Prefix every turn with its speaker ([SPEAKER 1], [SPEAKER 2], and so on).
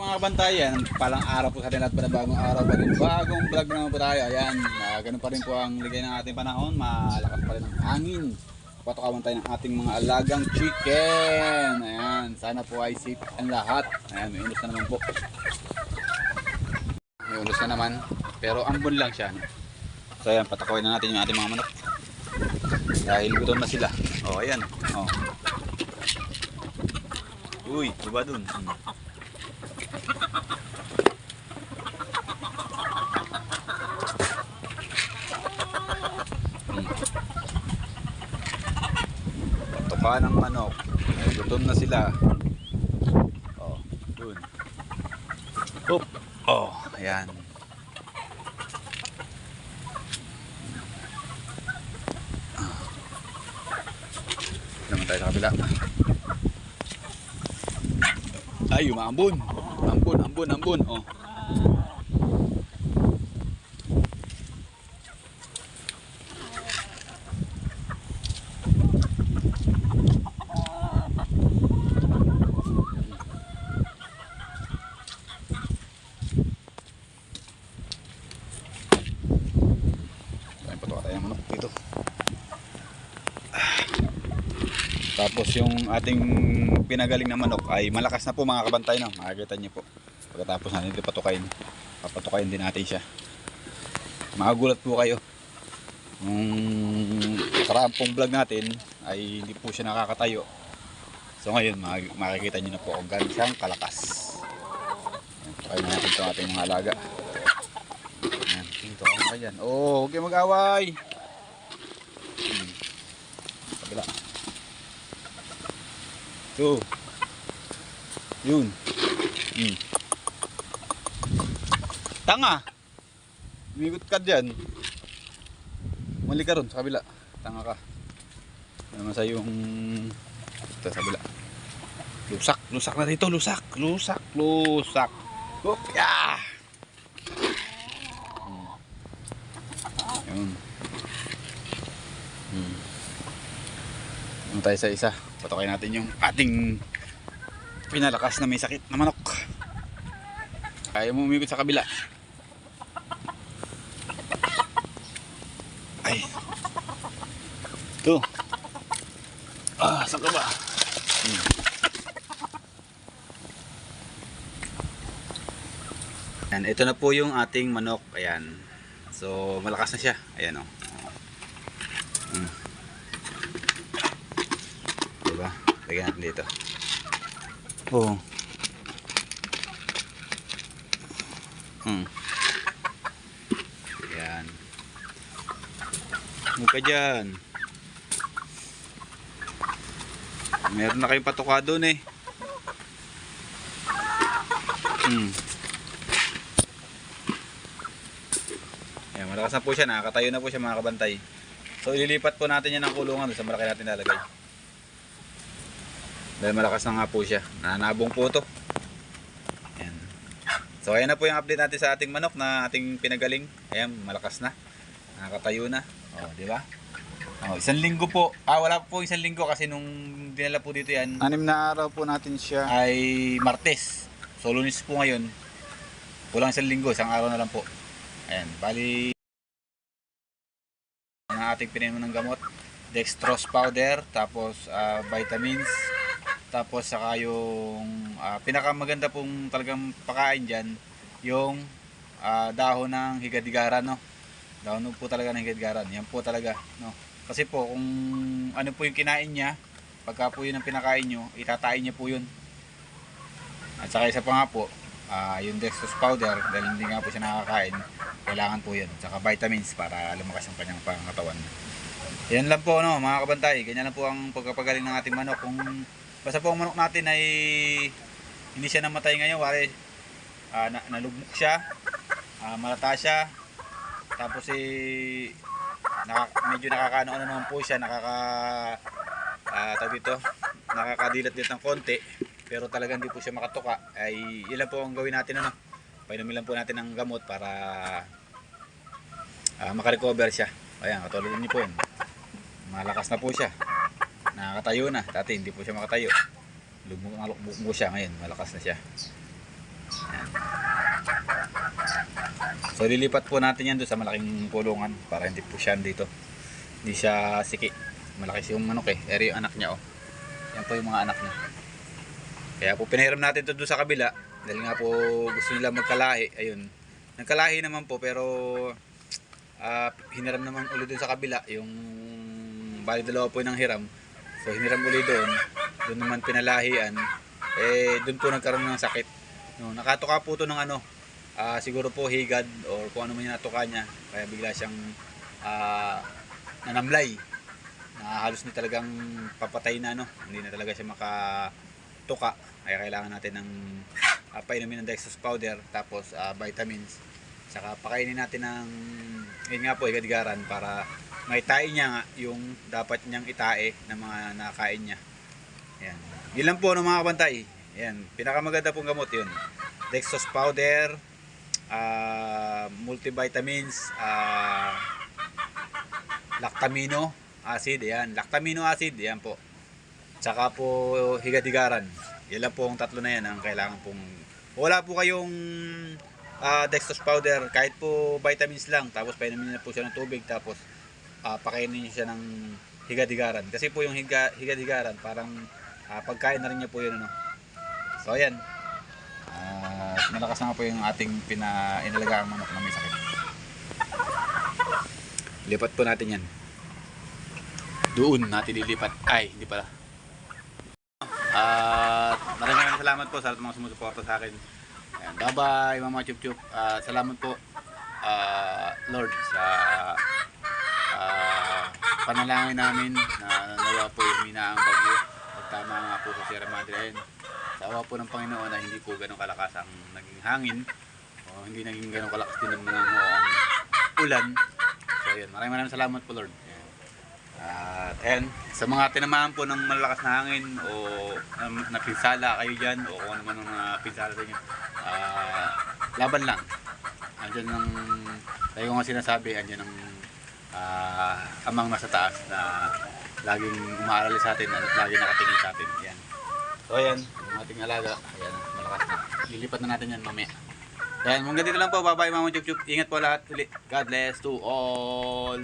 [SPEAKER 1] Mga kabantayan, palang araw po sa atin at panabagong araw pa rin. Bagong vlog naman po tayo. Ayan, ah, ganun pa rin po ang ligay ng ating panahon. Malakas pa rin ang hangin. Patukawan tayo ng ating mga alagang chicken. Ayan, sana po ay safe ang lahat. Ayan, may unos na naman po. May unos na naman. Pero ambon lang siya. No? So ayan, patakawin na natin yung ating mga manok. Dahil gutom na sila. O, oh, ayan. Oh. Uy, iba dun. Hmm. Tuka ng manok. Gutom na sila. Oh, dun. Oop. Oh, ayan. Naman tayo sa kabila. Ay, umambon. Ambon, ambon, ambon. Oh. Tayo patuka tayo ng manok dito. Tapos yung ating pinagaling na manok ay malakas na po mga kabantay no. Makikita niyo po. Pagkatapos natin ito patukayin. Papatukayin din natin siya. Magulat po kayo. Nung karaan pong vlog natin ay hindi po siya nakakatayo. So ngayon mak- makikita niyo na po kung gaano siyang kalakas. Na natin ito ating mga alaga. Ayan. Oh, huwag kayo mag-away. Hmm. Ito. Yun. Hmm. Tanga. Umigot ka dyan. Mali ka ron sa kabila. Tanga ka. Naman sa yung... Ito sa kabila. Lusak. Lusak na dito. Lusak. Lusak. Lusak. Kopya. Hmm. Yun. Hmm. Ano tayo sa isa? Patukoy natin yung ating pinalakas na may sakit na manok. Kaya mo umikot sa kabila. Ay. Ito. Ah, saan ka ba? Hmm. Ayan, ito na po yung ating manok. Ayan. So, malakas na siya. Ayan o. Hmm. Diba? Lagyan natin dito. Oo. Hmm. Yan. Huwag ka dyan. Meron na kayong patuka doon eh. Hmm. Ayan, malakas na po siya. Nakakatayo na po siya mga kabantay. So ililipat po natin yan ng kulungan sa malaki natin lalagay. Dahil malakas na nga po siya. Nanabong po to. Ayan. So ayan na po yung update natin sa ating manok na ating pinagaling. Ayan, malakas na. Nakakatayo na. O, di ba? Oh, isang linggo po. Ah, wala po isang linggo kasi nung dinala po dito yan
[SPEAKER 2] Anim na araw po natin siya.
[SPEAKER 1] ay Martes. So lunes po ngayon. Kulang isang linggo, isang araw na lang po. Ayan, bali ang ating pinainom ng gamot. Dextrose powder, tapos ah, vitamins, tapos saka yung ah, pinakamaganda pong talagang pakain dyan, yung ah, dahon ng higadigaran, no? Dahon po talaga ng higadigaran. Yan po talaga, no? Kasi po, kung ano po yung kinain niya, pagka po yun ang pinakain nyo, itatain niya po yun. At saka isa pa nga po, ah, yung dextrose powder, dahil hindi nga po siya nakakain, kailangan po yun. Saka vitamins para lumakas ang kanyang pangatawan. Yan lang po no, mga kabantay. Ganyan lang po ang pagkapagaling ng ating manok. Kung basta po ang manok natin ay hindi siya namatay ngayon, wari ah, na, nalugmok siya, ah, malata siya, tapos eh, naka, medyo nakakaano ano naman po siya, nakaka ah tawag dito, nakakadilat din ng konti, pero talagang hindi po siya makatuka, ay ilan po ang gawin natin ano, painumin lang po natin ng gamot para ah, makarecover siya. Ayan, katulad niyo po yun. Malakas na po siya. Nakakatayo na. Dati hindi po siya makatayo. Lugmok na siya ngayon. Malakas na siya. So lilipat po natin yan doon sa malaking kulungan para hindi po siya dito. Hindi siya siki. Malaki yung manok eh. Eri yung anak niya oh. Yan po yung mga anak niya. Kaya po pinahiram natin ito doon sa kabila. Dahil nga po gusto nila magkalahi. Ayun. Nagkalahi naman po pero ah hiniram naman ulit doon sa kabila. Yung bali dalawa po yung hiram. So hiniram ulit doon. Doon naman pinalahian. Eh doon po nagkaroon ng sakit. No, nakatuka po to ng ano. ah, siguro po higad or kung ano man yung natuka niya. Kaya bigla siyang ah, nanamlay na halos ni talagang papatay na no hindi na talaga siya makatuka kaya kailangan natin ng uh, painumin ng dextrose powder tapos ah, vitamins saka pakainin natin ng yun nga po igadigaran para maitae niya nga yung dapat niyang itae ng mga nakain niya yan yun lang po no mga kabantay yan pinakamaganda pong gamot yun dextrose powder ah, multivitamins ah, lactamino acid, yan. Lactamino acid, yan po. Tsaka po higadigaran. Yan lang po ang tatlo na yan ang kailangan pong wala po kayong ah, dextrose powder, kahit po vitamins lang, tapos painumin na po siya ng tubig, tapos ah, pakainin niyo siya ng higadigaran. Kasi po yung higa, higadigaran, parang ah, pagkain na rin niya po yun. Ano. So, ayan. Ah, malakas na po yung ating pinainalagaang manok na may sakit. Lipat po natin yan. Doon natin lilipat. Ay, hindi pala. At maraming maraming salamat po sa lahat mga sumusuporta sa akin. Ayan, bye-bye mga chup chup. Ah, salamat po ah, Lord sa panalangin namin na nawa po yung minaang bagyo. At tama nga po sa Sierra Madre ayun. Sa awa po ng Panginoon na hindi po ganun kalakas ang naging hangin o hindi naging ganun kalakas din ng mga ulan. So yun, maraming maraming salamat po Lord. At ayan, sa mga tinamaan po ng malakas na hangin o na- napinsala kayo dyan o kung ano man ang mga pinsala sa inyo, ah, laban lang. Andyan ang, tayo nga sinasabi, andyan ang ah, amang nasa taas na laging umaaral sa atin at lagi nakatingin sa atin. Ayan. So ayan, yung ating alaga, ayan, malakas na. Lilipat na natin yan mamaya. Ayan, hanggang dito lang po. Bye-bye mga chup-chup. Ingat po lahat. Uli. God bless to all.